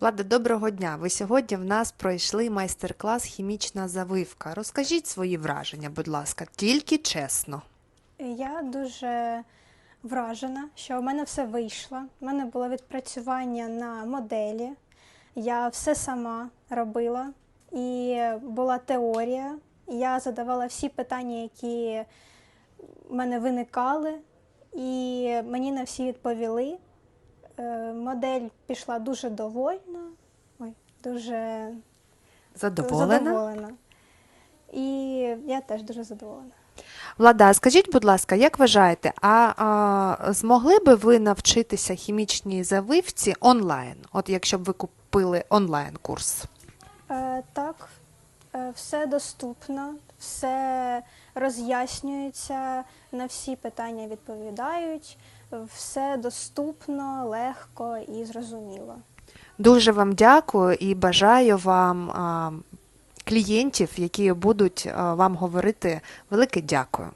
Влада, доброго дня. Ви сьогодні в нас пройшли майстер-клас Хімічна завивка. Розкажіть свої враження, будь ласка, тільки чесно. Я дуже вражена, що в мене все вийшло. У мене було відпрацювання на моделі. Я все сама робила, і була теорія. Я задавала всі питання, які в мене виникали, і мені на всі відповіли. Е, Модель пішла дуже довольна, ой, дуже Задоволена? задоволена. І я теж дуже задоволена. Влада, скажіть, будь ласка, як вважаєте, а, а змогли би ви навчитися хімічній завивці онлайн? От якщо б ви купили онлайн курс? Е, так, все доступно, все роз'яснюється, на всі питання відповідають, все доступно, легко і зрозуміло. Дуже вам дякую і бажаю вам клієнтів, які будуть вам говорити велике дякую.